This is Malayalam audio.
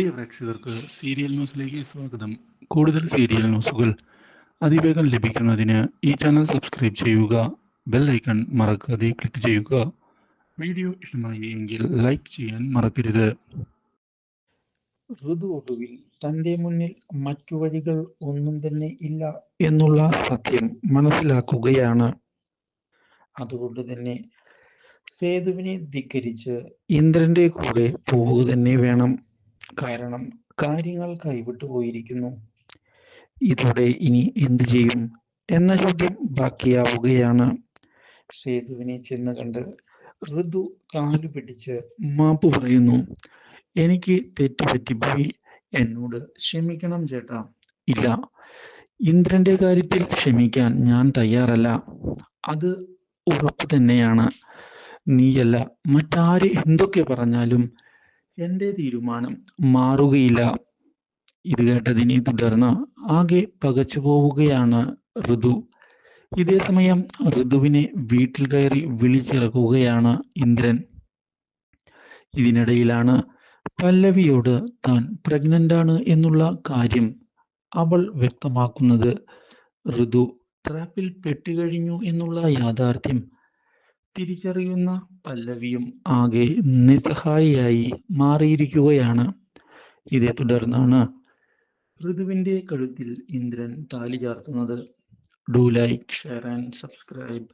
പ്രിയ പ്രേക്ഷകർക്ക് സീരിയൽ ന്യൂസിലേക്ക് സ്വാഗതം. കൂടുതൽ സീരിയൽ ന്യൂസുകൾ അതിവേഗം ലഭിക്കുന്നതിന് ഈ ചാനൽ സബ്സ്ക്രൈബ് ചെയ്യുക ബെൽ ഐക്കൺ മറക്കാതെ ക്ലിക്ക് ചെയ്യുക. വീഡിയോ ഇഷ്ടമായി എങ്കിൽ ലൈക്ക് ചെയ്യാൻ മറക്കരുത്. ഋതു ഒടുവിൽ തന്റെ മുന്നിൽ മറ്റു വഴികൾ ഒന്നും തന്നെ ഇല്ല എന്നുള്ള സത്യം മനസ്സിലാക്കുകയാണ്. അതുകൊണ്ട് തന്നെ സേതുവിനെ ധിക്കരിച്ച് ഇന്ദ്രന്റെ കൂടെ പോവുക തന്നെ വേണം. കാരണം കാര്യങ്ങൾ കൈവിട്ടു പോയിരിക്കുന്നു. ഇതോടെ ഇനി എന്തു ചെയ്യും എന്ന ചോദ്യം ബാക്കിയാവുകയാണ്. സേതുവിനെ ചെന്ന് കണ്ട് ഋതു കാലു പിടിച്ച് മാപ്പ് പറയുന്നു എനിക്ക് തെറ്റുപറ്റിപ്പോയി എന്നോട് ക്ഷമിക്കണം ചേട്ടാ. ഇല്ല. ഇന്ദ്രന്റെ കാര്യത്തിൽ ക്ഷമിക്കാൻ ഞാൻ തയ്യാറല്ല. അത് ഉറപ്പ് തന്നെയാണ്. നീയല്ല. മറ്റാര് എന്തൊക്കെ പറഞ്ഞാലും എന്റെ തീരുമാനം മാറുകയില്ല. ഇത് കേട്ടതിനെ തുടർന്ന് ആകെ പകച്ചു പോവുകയാണ് ഋതു. ഇതേ സമയം ഋതുവിനെ വീട്ടിൽ കയറി വിളിച്ചിറക്കുകയാണ് ഇന്ദ്രൻ. ഇതിനിടയിലാണ് പല്ലവിയോട് താൻ പ്രഗ്നന്റ് ആണ് എന്നുള്ള കാര്യം അവൾ വ്യക്തമാക്കുന്നത്. ഋതു ട്രാപ്പിൽ പെട്ടുകഴിഞ്ഞു എന്നുള്ള യാഥാർത്ഥ്യം തിരിച്ചറിയുന്ന പല്ലവിയും ആകെ നിസ്സഹായിയായി മാറിയിരിക്കുകയാണ്. ഇതേ തുടർന്നാണ് ഋതുവിന്റെ കഴുത്തിൽ ഇന്ദ്രൻ താലി ചാർത്തുന്നത്. Do like share and subscribe